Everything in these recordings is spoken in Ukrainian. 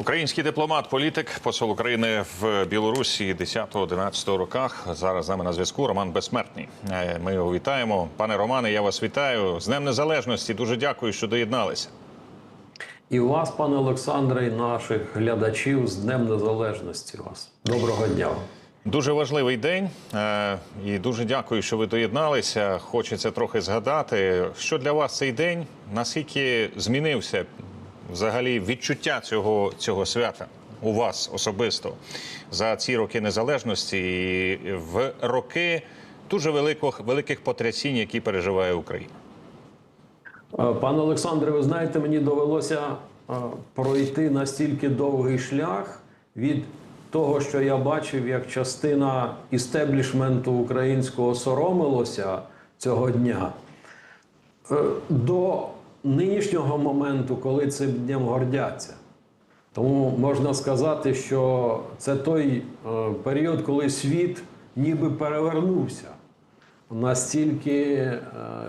Український дипломат, політик, посол України в Білорусі 10-11 роках. Зараз з нами на зв'язку Роман Безсмертний. Е, Ми його вітаємо. Пане Романе, я вас вітаю з Днем Незалежності. Дуже дякую, що доєдналися. І вас, пане Олександре, і наших глядачів з Днем Незалежності вас. Доброго дня. Дуже важливий день, е, і дуже дякую, що ви доєдналися. Хочеться трохи згадати, що для вас цей день, наскільки змінився взагалі відчуття цього, цього свята у вас особисто за ці роки незалежності і в роки дуже великих, великих потрясінь, які переживає Україна. Е, Пане Олександре, ви знаєте, мені довелося е, пройти настільки довгий шлях від того, що я бачив, як частина істеблішменту українського соромилося цього дня, е, до нинішнього моменту, коли цим днем гордяться. Тому можна сказати, що це той е, період, коли світ ніби перевернувся. Настільки е,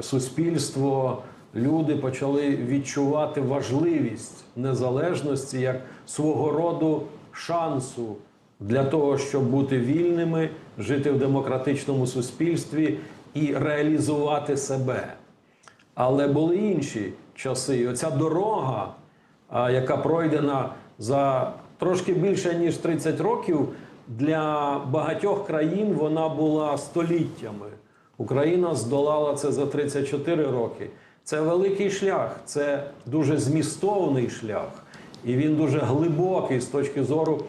суспільство, люди почали відчувати важливість незалежності як свого роду шансу для того, щоб бути вільними, жити в демократичному суспільстві і реалізувати себе. Але були інші часи. І оця дорога, яка пройдена за трошки більше ніж 30 років, для багатьох країн вона була століттями. Україна здолала це за 34 роки. Це великий шлях, це дуже змістовний шлях, і він дуже глибокий з точки зору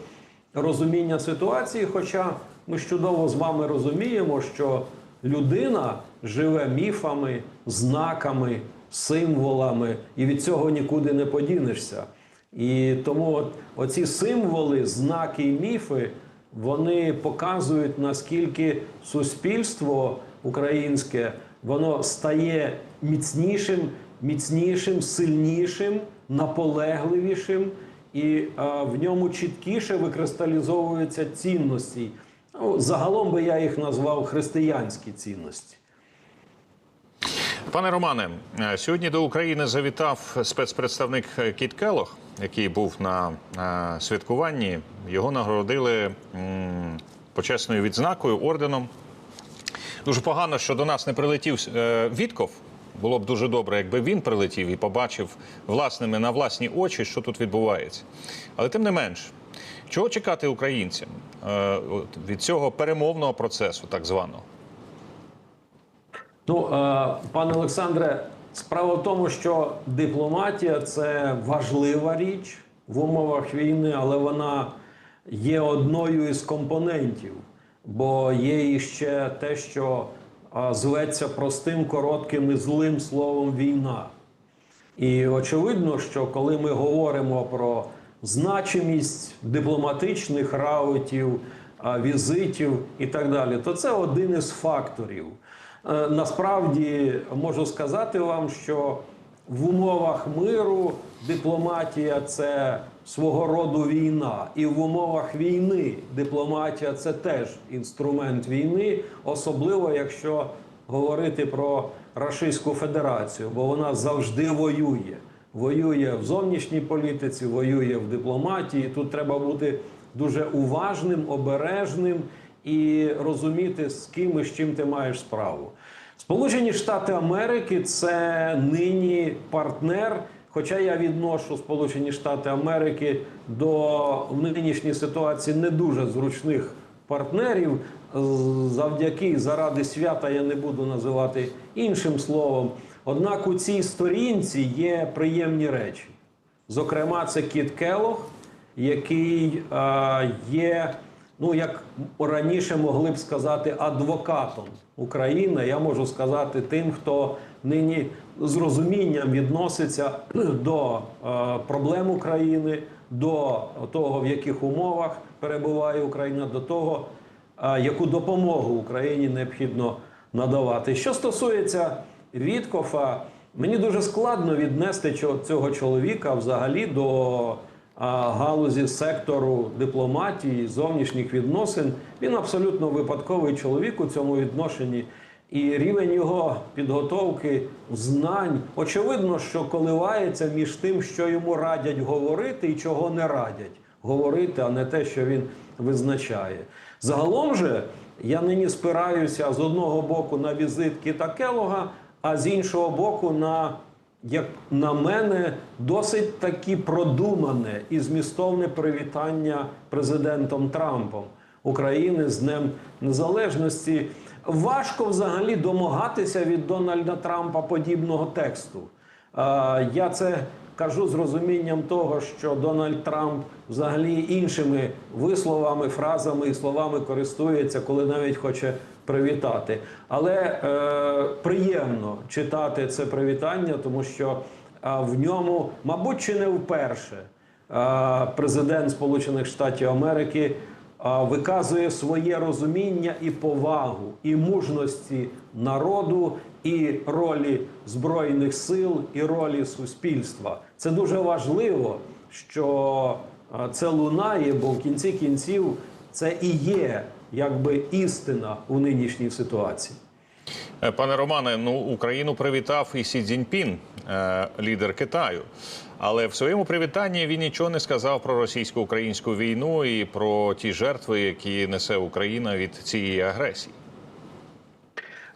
розуміння ситуації. Хоча ми чудово з вами розуміємо, що людина живе міфами, знаками, символами, і від цього нікуди не подінешся. І тому от, оці символи, знаки і міфи, вони показують, наскільки суспільство українське воно стає міцнішим, міцнішим, сильнішим, наполегливішим, і а, в ньому чіткіше викристалізовуються цінності. Ну, загалом би я їх назвав християнські цінності. Пане Романе, е, сьогодні до України завітав спецпредставник Кіт Келох, який був на е, святкуванні. Його нагородили почесною відзнакою орденом. Дуже погано, що до нас не прилетів е, Вітков. Було б дуже добре, якби він прилетів і побачив власними на власні очі, що тут відбувається. Але тим не менш, чого чекати українцям е, від цього перемовного процесу, так званого? Ну, е, пане Олександре, справа в тому, що дипломатія це важлива річ в умовах війни, але вона є одною із компонентів, бо є іще те, що е, зветься простим, коротким і злим словом війна. І очевидно, що коли ми говоримо про значимість дипломатичних раутів, візитів і так далі, то це один із факторів. Е, Насправді можу сказати вам, що в умовах миру дипломатія це свого роду війна, і в умовах війни дипломатія це теж інструмент війни, особливо якщо говорити про Рашистську Федерацію, бо вона завжди воює. Воює в зовнішній політиці, воює в дипломатії. Тут треба бути дуже уважним, обережним і розуміти, з ким і з чим ти маєш справу. Сполучені Штати Америки це нині партнер. Хоча я відношу Сполучені Штати Америки до в нинішній ситуації не дуже зручних партнерів, завдяки заради свята я не буду називати іншим словом. Однак у цій сторінці є приємні речі. Зокрема, це Кіт Келох, який е, є, ну як раніше могли б сказати, адвокатом України. Я можу сказати тим, хто нині з розумінням відноситься до е, проблем України, до того, в яких умовах перебуває Україна, до того, е, яку допомогу Україні необхідно надавати. Що стосується Віткофа, мені дуже складно віднести цього чоловіка взагалі до галузі сектору дипломатії, зовнішніх відносин. Він абсолютно випадковий чоловік у цьому відношенні. і рівень його підготовки, знань, очевидно, що коливається між тим, що йому радять говорити і чого не радять говорити, а не те, що він визначає. Загалом же я нині спираюся з одного боку на візит Кіта Келога, а з іншого боку на як на мене, досить таки продумане і змістовне привітання президентом Трампом України з Днем Незалежності. Важко взагалі домагатися від Дональда Трампа подібного тексту. Я це кажу з розумінням того, що Дональд Трамп взагалі іншими висловами, фразами і словами користується, коли навіть хоче привітати. Але е, приємно читати це привітання, тому що е, в ньому, мабуть, чи не вперше е, президент Сполучених Штатів Америки виказує своє розуміння і повагу, і мужності народу, і ролі збройних сил, і ролі суспільства. Це дуже важливо, що це лунає, бо в кінці кінців це і є якби істина у нинішній ситуації. Е, Пане Романе, ну Україну привітав і Сі Цзіньпін, е, лідер Китаю. Але в своєму привітанні він нічого не сказав про російсько-українську війну і про ті жертви, які несе Україна від цієї агресії.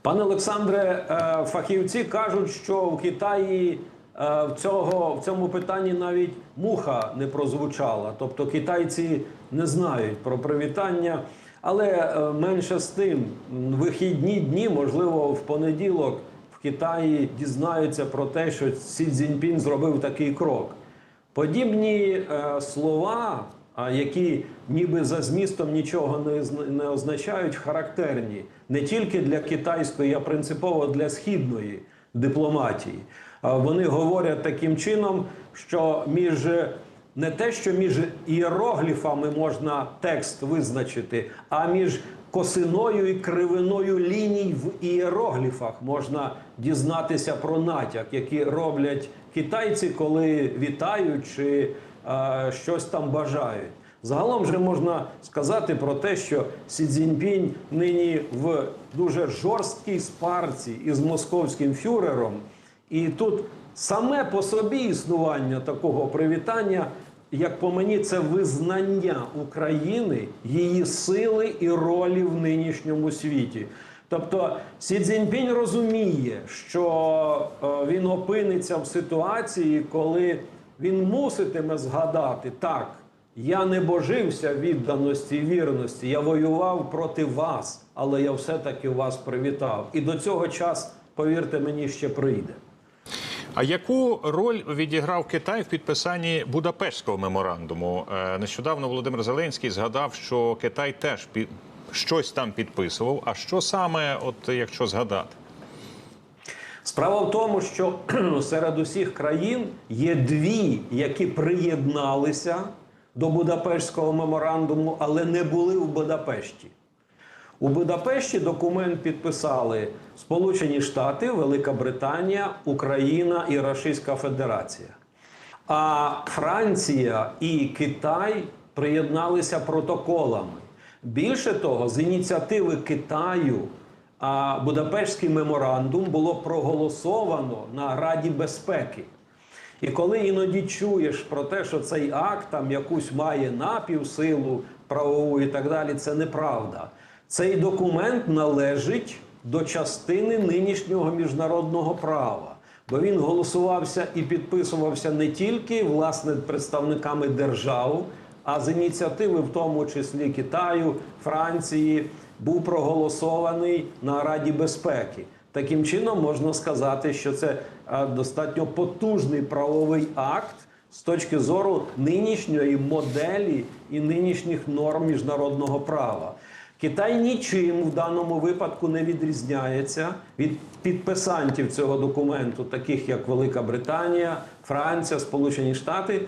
Пане Олександре, е, фахівці кажуть, що в Китаї в цього в цьому питанні навіть муха не прозвучала. Тобто китайці не знають про привітання. Але е, менше з тим, вихідні дні, можливо, в понеділок в Китаї дізнаються про те, що Сі Цзіньпін зробив такий крок. Подібні е, слова, які ніби за змістом нічого не, не означають, характерні не тільки для китайської, а принципово для східної дипломатії. Вони говорять таким чином, що між не те, що між іерогліфами можна текст визначити, а між косиною і кривиною ліній в іерогліфах можна дізнатися про натяк, які роблять китайці, коли вітають чи е, щось там бажають. Загалом же можна сказати про те, що Сі Цзіньпінь нині в дуже жорсткій спарці із московським фюрером, і тут саме по собі існування такого привітання, як по мені, це визнання України, її сили і ролі в нинішньому світі. Тобто Сі Цзіньпінь розуміє, що е, він опиниться в ситуації, коли він муситиме згадати так. Я не божився відданості і вірності. Я воював проти вас, але я все-таки вас привітав. І до цього час, повірте мені, ще прийде. А яку роль відіграв Китай в підписанні Будапештського меморандуму? Е, Нещодавно Володимир Зеленський згадав, що Китай теж пі- щось там підписував. А що саме, от якщо згадати? Справа в тому, що серед усіх країн є дві, які приєдналися до Будапештського меморандуму, але не були в Будапешті. У Будапешті документ підписали Сполучені Штати, Велика Британія, Україна і Російська Федерація. А Франція і Китай приєдналися протоколами. Більше того, з ініціативи Китаю Будапештський меморандум було проголосовано на Раді безпеки. І коли іноді чуєш про те, що цей акт там якусь має напівсилу правову і так далі, це неправда. Цей документ належить до частини нинішнього міжнародного права, бо він голосувався і підписувався не тільки власне представниками держав, а з ініціативи, в тому числі Китаю, Франції, був проголосований на Раді безпеки. Таким чином можна сказати, що це е, достатньо потужний правовий акт з точки зору нинішньої моделі і нинішніх норм міжнародного права. Китай нічим в даному випадку не відрізняється від підписантів цього документу, таких як Велика Британія, Франція, Сполучені Штати.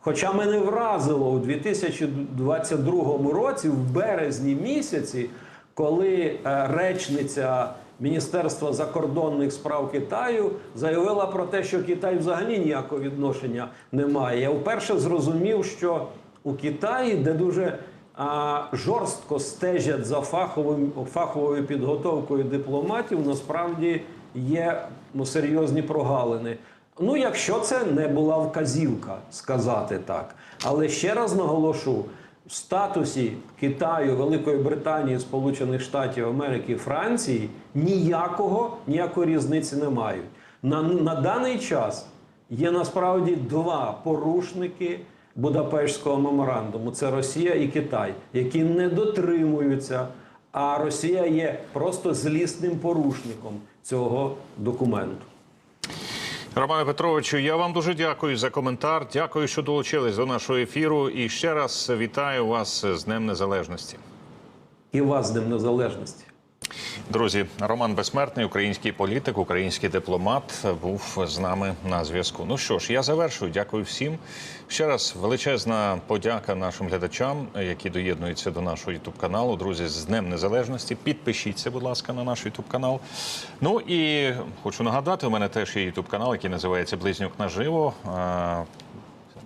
Хоча мене вразило у 2022 році, в березні місяці, коли е, речниця Міністерства закордонних справ Китаю заявила про те, що Китай взагалі ніякого відношення не має. Я вперше зрозумів, що у Китаї, де дуже а, жорстко стежать за фаховим, фаховою підготовкою дипломатів, насправді є ну, серйозні прогалини. Ну, якщо це не була вказівка, сказати так. Але ще раз наголошу: в статусі Китаю, Великої Британії, Сполучених Штатів Америки, Франції ніякого ніякої різниці не мають. На, на даний час є насправді два порушники Будапештського меморандуму: це Росія і Китай, які не дотримуються. А Росія є просто злісним порушником цього документу. Романе Петровичу, я вам дуже дякую за коментар. Дякую, що долучились до нашого ефіру. І ще раз вітаю вас з Днем Незалежності. І вас з Днем Незалежності. Друзі, Роман Безсмертний, український політик, український дипломат, був з нами на зв'язку. Ну що ж, я завершую. Дякую всім. Ще раз величезна подяка нашим глядачам, які доєднуються до нашого ютуб каналу. Друзі, з Днем Незалежності. Підпишіться, будь ласка, на наш ютуб канал. Ну і хочу нагадати, у мене теж є ютуб канал, який називається Близнюк наживо.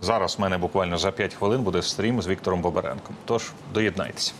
Зараз в мене буквально за 5 хвилин буде стрім з Віктором Боберенком. Тож доєднайтеся.